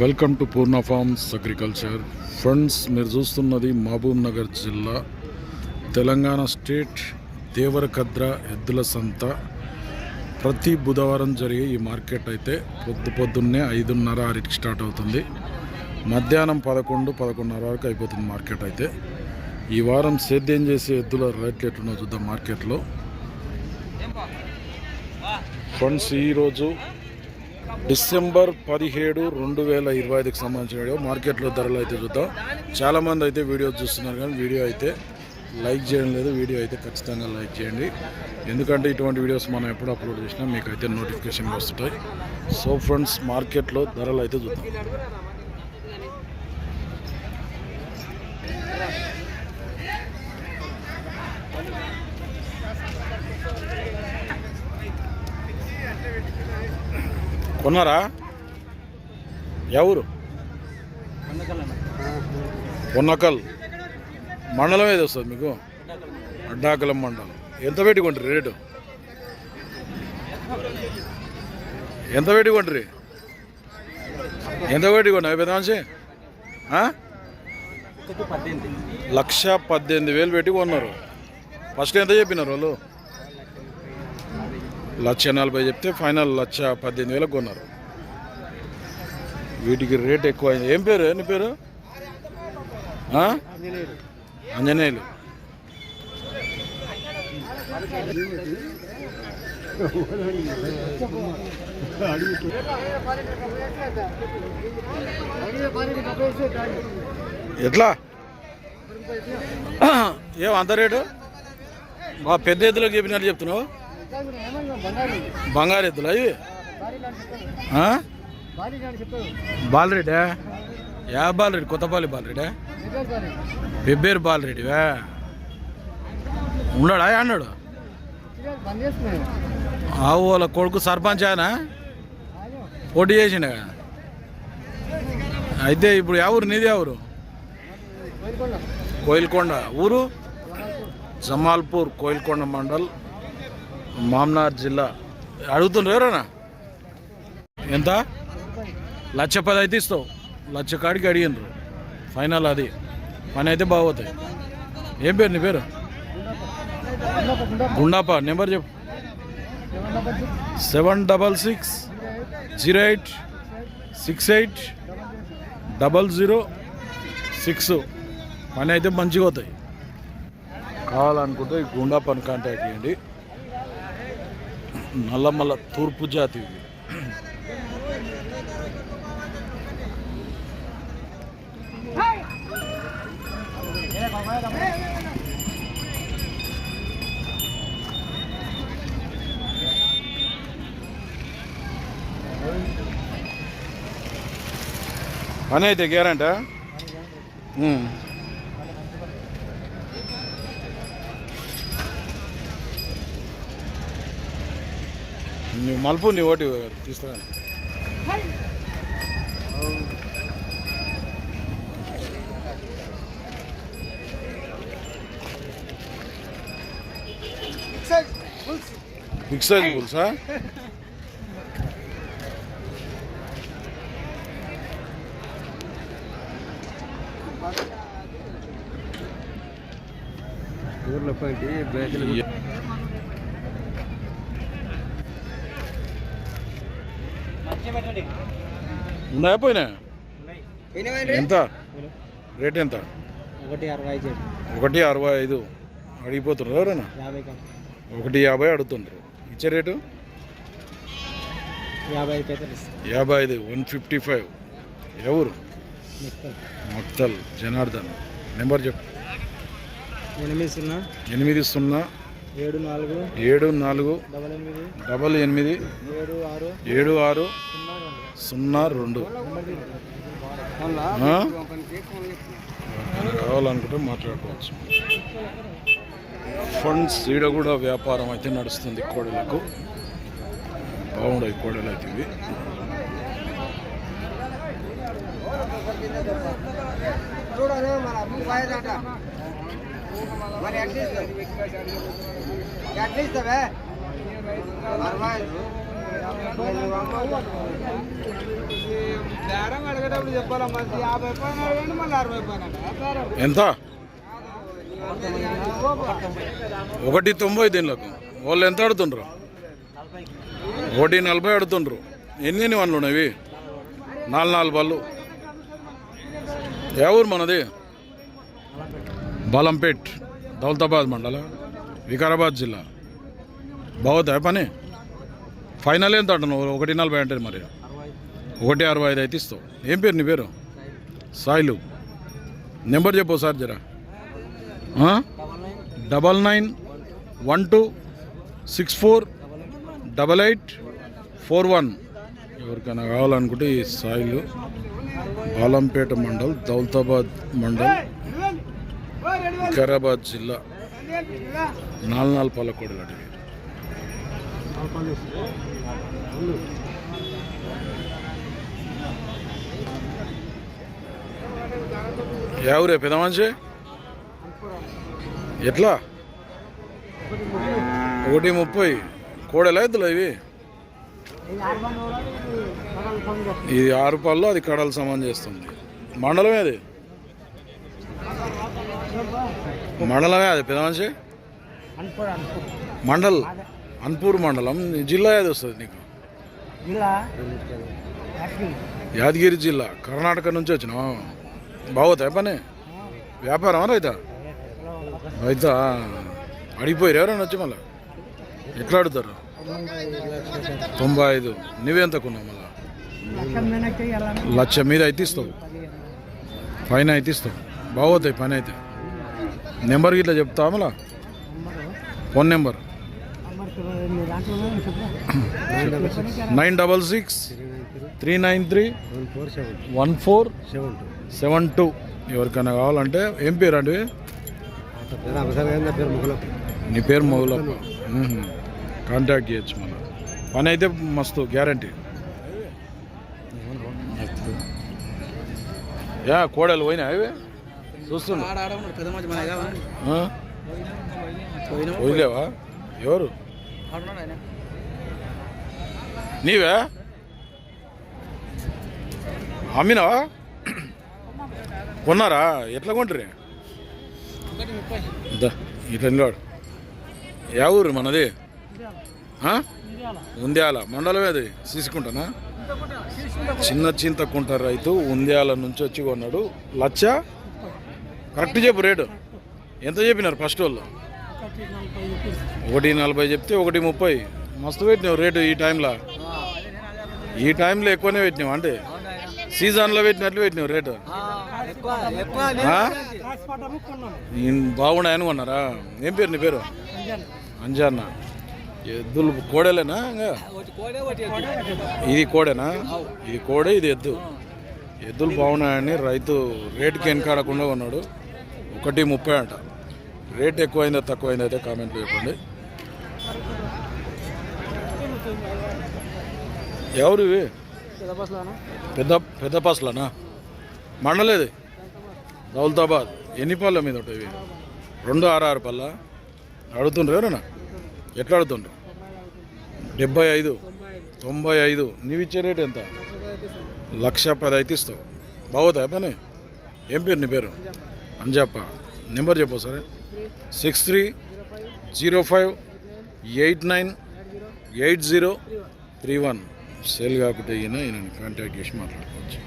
Welcome to Purna farms agriculture. Friends మీరు చూస్తున్నది మహబూబ్ నగర్ జిల్లా తెలంగాణ స్టేట్ దేవరకద్ర ఎద్దుల సంత. ప్రతి బుధవారం జరిగే ఈ మార్కెట్ అయితే పొద్దు పొద్దున్నే ఐదున్నర ఆరుకి స్టార్ట్ అవుతుంది. మధ్యాహ్నం పదకొండు పదకొండున్నర వరకు అయిపోతుంది మార్కెట్ అయితే. ఈ వారం సేద్యం చేసే ఎద్దుల రేట్లు ఎట్లున్నో చూద్దాం మార్కెట్లో. ఫ్రెండ్స్ ఈరోజు డిసెంబర్ పదిహేడు రెండు వేల ఇరవై ఐదుకి సంబంధించిన వీడియో. మార్కెట్లో ధరలు అయితే చూద్దాం. చాలామంది అయితే వీడియో చూస్తున్నారు కానీ వీడియో అయితే లైక్ చేయడం లేదు. వీడియో అయితే ఖచ్చితంగా లైక్ చేయండి. ఎందుకంటే ఇటువంటి వీడియోస్ మనం ఎప్పుడు అప్లోడ్ చేసినా మీకు అయితే నోటిఫికేషన్ వస్తుంటాయి. సో ఫ్రెండ్స్ మార్కెట్లో ధరలు అయితే చూద్దాం. కొన్నారా? ఎవరు? ఉన్నకల్ మండలం ఏది వస్తుంది మీకు? అడ్డాకలం మండలం. ఎంత పెట్టుకుంటారు రేటు? ఎంత పెట్టుకుంటారు ఎంత పెట్టి కొంటారు? పెద్ద మనిషి లక్ష పద్దెనిమిది వేలు పెట్టి కొన్నారు. ఫస్ట్ ఎంత చెప్పినారు వాళ్ళు? లక్ష నలభై చెప్తే ఫైనల్ లక్ష పద్దెనిమిది వేలకు కొన్నారు. వీటికి రేట్ ఎక్కువ ఏం పేరు? ఎన్ని పేరు? అంజనేయులు ఎట్లా? ఏం అంత రేటు? మా పెద్ద ఎత్తులోకి చెప్పినట్టు చెప్తున్నావు. బంగారు ఎద్దులు అవి బాలరెడ్డా? యా బాలరెడ్డి కొత్తపల్లి బాలరెడ్డా? పెబ్బేరు బాలరెడ్డివా? ఉన్నాడా? అన్నాడు? ఆవు వాళ్ళ కొడుకు సర్పంచ్ ఆయన? పోటీ చేసిండ? అయితే ఇప్పుడు ఎవరు నీది ఎవరు కోయిల్కొండ. ఊరు? జమాల్పూర్ కోయిల్కొండ మండల్. మామ్నార్ జిల్లా. అడుగుతుండ్రు ఎవరన్నా? ఎంత? లక్ష పది అయితే ఇస్తావు. లక్ష కాడికి అడిగినరు ఫైనల్ అది. పని అయితే బాగోతాయి. ఏం పేరు నీ పేరు? గుండాపా. నెంబర్ చెప్పు. Seven double six zero eight six eight double zero six. పని అయితే మంచిగా అవుతాయి కావాలనుకుంటే గుండాపని కాంటాక్ట్ చేయండి. నల్లమల్ల తూర్పు జాతి ఇవి. పని అయితే గ్యారంటా నీ మలుపు నీ ఓటు తీసుకురా బిగ్ సైజ్ పులుసా ఊర్లో పోయి బ్యాచ్లు ఉన్నాయా పోయినా ఎంత? రేట్ ఎంత? ఒకటి అరవై ఐదు ఒకటి అరవై ఐదు. అడిగిపోతున్నారు ఎవరైనా? ఒకటి యాభై అడుగుతుండ్రు. ఇచ్చే రేటు? యాభై ఐదు వన్ ఫిఫ్టీ ఫైవ్. ఎవరు? మొత్తం. మక్తల్ జనార్దన్. నెంబర్ చెప్పు. ఎనిమిది సున్నా. ఎనిమిది సున్నా ఏడు నాలుగు ఏడు నాలుగు డబల్ ఎనిమిది డబల్ ఎనిమిది ఏడు ఆరు ఏడు ఆరు సున్నా రెండు? కావాలనుకుంటే మాట్లాడుకోవచ్చు. ఫండ్స్ ఈడ కూడా వ్యాపారం అయితే నడుస్తుంది కోడలకు బాగుండవు కోడలు అయితే ఇవి. మరి అరవై బేరం అడిగేటప్పుడు యాభై పైన అడగండి మళ్ళీ అరవై పైన ఎంత? ఒకటి తొంభై దీనిలో వాళ్ళు ఎంత ఆడుతుండ్రు? ఒకటి నలభై ఆడుతుండ్రు. ఎన్ని ఎన్ని వన్లు ఉన్నాయి నాలుగు నాలుగు బళ్ళు. ఏ ఊరు మనది? బాలంపేట్ దౌలతాబాద్ మండలం. వికారాబాద్ జిల్లా. బాగుతాయి పని? ఫైనల్ ఎంత అంటున్నావు? ఒకటి నలభై అంటే మరి. ఒకటి అరవై ఐదు అయితే ఇస్తావు. ఏం పేరు నీ పేరు? సాయిలు. నెంబర్ చెప్పు సార్ జరా. Double nine one two six four double eight four one. ఎవరికైనా కావాలనుకుంటే ఈ సాయిలు బాలంపేట మండల్ దౌలతాబాద్ మండల్ వికారాబాద్ జిల్లా. నాలుగు నాలుగు పల్లకోడలు అడిగి ఎవరే పెద్ద మనిషి? ఎట్లా? ఒకటి ముప్పై. కోడెలా ఎద్దులు ఇవి? ఇది ఆరు పళ్ళు అది కడల సమానం చేస్తుంది. మండలం అది మండలమే అది పెద్ద మనిషి మండల్. అన్పూర్ మండలం. జిల్లా ఏది వస్తుంది నీకు? యాదగిరి. జిల్లా. కర్ణాటక నుంచి వచ్చినావా? బాగుతాయి పని? వ్యాపారం రైతా? రైతా? అడిగిపోయారు ఎవరైనా వచ్చి మళ్ళా? ఎట్లా అడుగుతారు? తొంభై ఐదు. నువ్వెంత కొన్నావు మళ్ళా? లక్ష మీద అయితే ఇస్తావు. పైన అయితే ఇస్తావు. బాగోతాయి పని అయితే. నెంబర్ ఇట్లా చెప్తామల మళ్ళా? Phone number. Nine double six three nine three one four seven two. ఎవరికైనా కావాలంటే ఏం పేరు అండి? నీ పేరు మొగులప్ప కాంటాక్ట్ చేయొచ్చు మనం పని అయితే మస్తు గ్యారంటీ. యా కోడలు పోయినా అవి చూస్తున్నా? పోయిలేవా? ఎవరు. నీవే? అమ్మినావా? కొన్నారా? ఎట్లా కొంటారు ఇట్లా యా ఊరు మనది? ఉంద్యాల. మండలం ఏది తీసుకుంటానా చిన్న చింతకుంట రైతు ఉంద్యాల నుంచి వచ్చి కొన్నాడు. లచ్చ? కరెక్ట్ చెప్పు రేటు. ఎంత చెప్పినారు ఫస్ట్ వాళ్ళు? ఒకటి నలభై చెప్తే ఒకటి ముప్పై. మస్తు పెట్టినావు రేటు ఈ టైంలో. ఈ టైంలో ఎక్కువనే పెట్టినావు అంటే సీజన్లో పెట్టినట్లు పెట్టినావు రేటు. బాగున్నాయి అనుకున్నారా బాగున్నాయని కొన్నారా? ఏం పేరు నీ పేరు? అంజాన్న. ఎద్దులు కోడేలేనా? ఇంకా? ఇది కోడేనా? ఇది కోడే ఇది ఎద్దు. ఎద్దులు బాగున్నాయని రైతు రేటుకి వెనకాడకుండా ఉన్నాడు ఒకటి ముప్పై అంట. రేట్ ఎక్కువైందా తక్కువైందా అయితే కామెంట్లు చెప్పండి. ఎవరు ఇవి? పెద్ద పెద్ద పెద్ద మండలేది. దౌలతాబాద్. ఎన్ని పళ్ళ మీద ఉంటాయి ఇవి? రెండు ఆరు ఆరు పళ్ళ. అడుగుతుండ్రు ఎవరన్నా ఎట్లా అడుగుతుండ్రు? డెబ్బై ఐదు. తొంభై ఐదు. నీవు ఇచ్చే రేట్ ఎంత? లక్ష పది అయితే ఇస్తావు. బాగుతాయి పని? ఏం పేరు నీ పేరు? అంజప్ప. నెంబర్ చెప్పు సరే. Six three zero five eight nine eight zero three one. Cell కాకపోతే ఈయన కాంటాక్ట్ చేసి మాట్లాడుకోవచ్చు.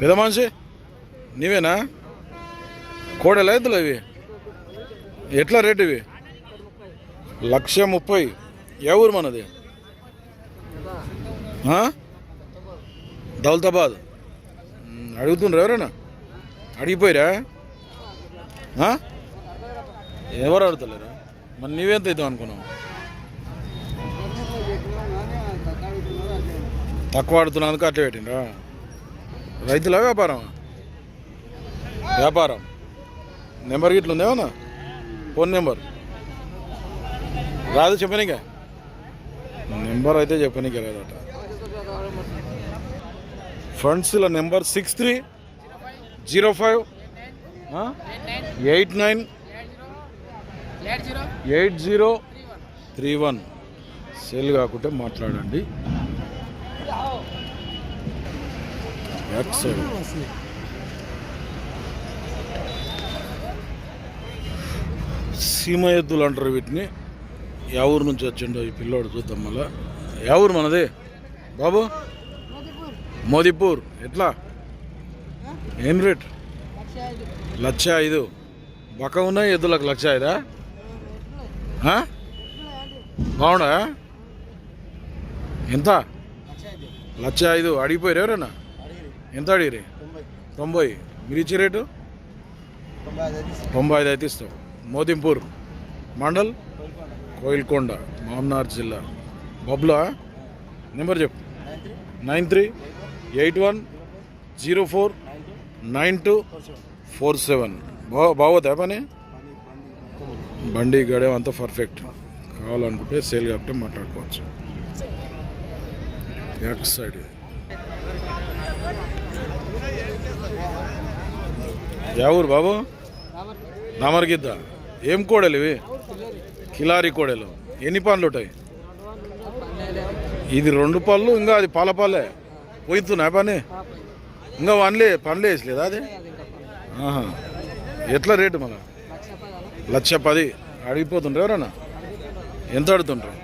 పెద్ద మనిషి నీవేనా? కోడెలా ఎద్దులు ఇవి? ఎట్లా రేటు ఇవి? లక్ష ముప్పై. ఏ ఊరు మనది? దౌలతాబాద్. అడుగుతుండ్రు ఎవరైనా? అడిగిపోయిరా? ఎవరు అడుగుతలేరా? మరి నీవెంత అవుతావు అనుకున్నావు? తక్కువ ఆడుతున్నందుకు అట్లా పెట్టిండ్రా? రైతుల వ్యాపారం వ్యాపారం. నెంబర్ గిట్ల ఉందేమన్నా ఫోన్ నెంబర్. రాదు చెప్పనీకే? నెంబర్ అయితే చెప్పనీకే రాదట. ఫ్రెండ్స్ల number six three zero five eight nine eight zero three one. Cell కాకుంటే మాట్లాడండి. Back side. సీమ ఎద్దులు అంటారు వీటిని. యా ఊరు నుంచి వచ్చిండో ఈ పిల్లోడు చూద్దాం మళ్ళా. యా ఊరు మనది. బాబు? మోదీపూర్ ఎట్లా? ఏం రేట్? లక్ష ఐదు. బక్క ఉన్నాయి ఎద్దులకు లక్ష ఐదా? బాగుండా? ఎంత? లక్ష ఐదు. అడిగిపోయారు ఎవరన్నా? ఎంత అడిగిరి తొంభై. మీరు ఇచ్చే రేటు? తొంభై ఐదు అయితే ఇస్తాం. మోదింపూర్. మండల్? కోయిల్కొండ మామ్నార్ జిల్లా. బబ్లా? నెంబర్ చెప్పు. Nine three? Eight one zero four nine two four seven. బా బాగోదా పని? బండి గడే అంతా పర్ఫెక్ట్ కావాలనుకుంటే సేల్ కాబట్టి మాట్లాడుకోవచ్చు. బ్యాక్ సైడ్ యా ఊరు బాబు? నామర్గిద్ద ఏం కోడలు ఇవి? కిలారి కోడలు. ఎన్ని పనులు ఉంటాయి? ఇది రెండు పళ్ళు ఇంకా అది పాల. పాలే పోయితున్నాయి పని? ఇంకా వన్లే పనులే వేసలేదా అది? ఎట్లా రేటు మన లక్ష పది. అడిగిపోతుండ్రు ఎవరన్నా? ఎంత అడుగుతుంటారు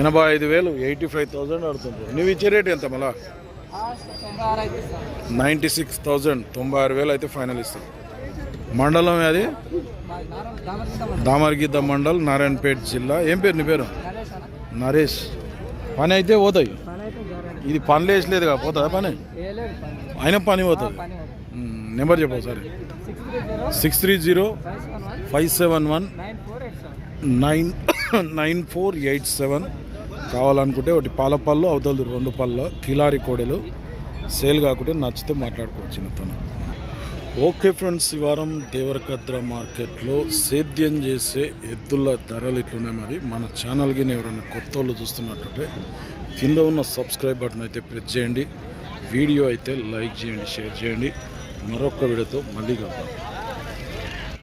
ఎనభై ఐదు వేలు ఎయిటీ ఫైవ్ థౌజండ్ అడుగుతుండ్రు. నువ్వు ఇచ్చే రేట్ ఎంత మళ్ళా? నైంటీ సిక్స్ థౌజండ్ తొంభై ఆరు వేలు అయితే ఫైనల్ ఇస్తాం. మండలం అది దామర్గిద్ద మండల్ నారాయణపేట జిల్లా. ఏం పేరు నీ పేరు? నరేష్. పని అయితే పోతాయి. ఇది పని లేచలేదు పోతుందా పని? అయినా పని పోతుంది. నెంబర్ చెప్పు సరే six three zero five seven one nine nine four eight seven. కావాలనుకుంటే ఒకటి పాల పళ్ళు అవతలది రెండు పళ్ళ కిలారి కోడెలు. సేల్ కాకుంటే నచ్చితే మాట్లాడుకోవచ్చు ఇంతను ఓకే ఫ్రెండ్స్ ఈ వారం దేవరకద్ర మార్కెట్లో సేద్యం చేసే ఎద్దుల ధరలు ఇట్లున్నాయి మరి. మన ఛానల్కి ఎవరైనా కొత్త వాళ్ళు చూస్తున్నట్టుంటే కింద ఉన్న సబ్స్క్రైబ్ బటన్ అయితే ప్రెస్ చేయండి. వీడియో అయితే లైక్ చేయండి షేర్ చేయండి. మరొక వీడియోతో మళ్ళీ కలుద్దాం.